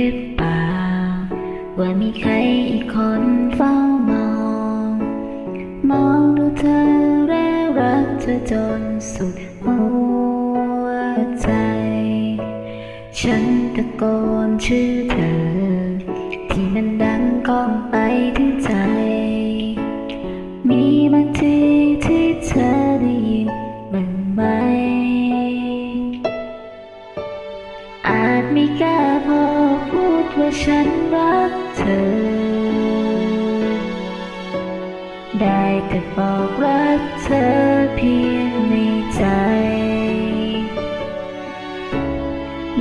รือเปล่า ว่ามีใครอีกคนเฝ้ามอง มองดูเธอแล้วรักเธอจนสุดหัวใจ ฉันตะโกนชื่อเธอ ที่มันดังก้องไปถึงใจ มีบางทีที่เธอได้ยินบ้างไหมอาจ ฉันรักเธอ ได้แต่บอกรักเธอเพียงในใจ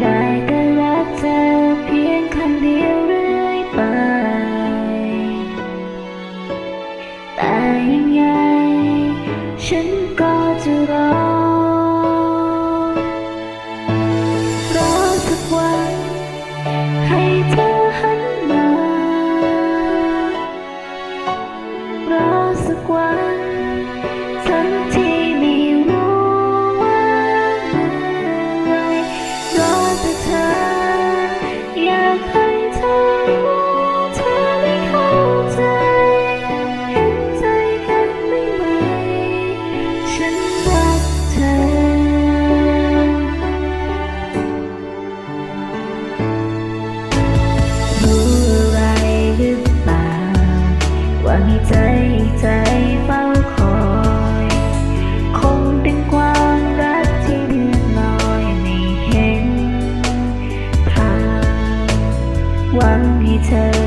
ได้แต่รักเธอเพียงคำเดียวเรื่อยไป แต่ยังไงฉันก็ ใจใจเฝ้าคอย คงเป็นความรักที่เลื่อนลอยไม่เห็นทางหวังให้เธอ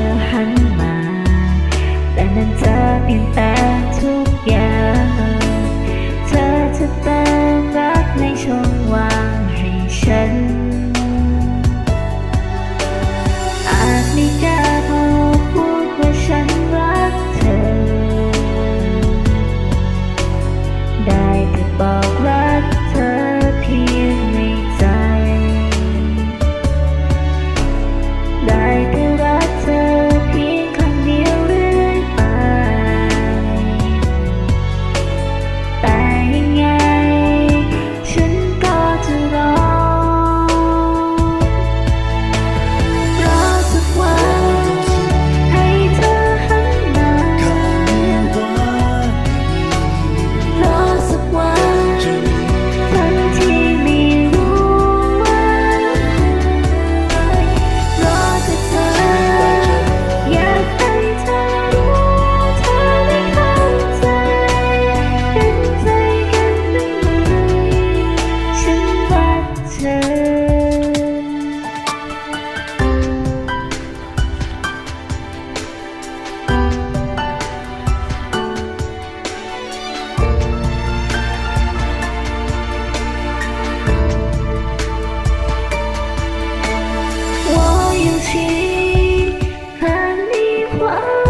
Bye.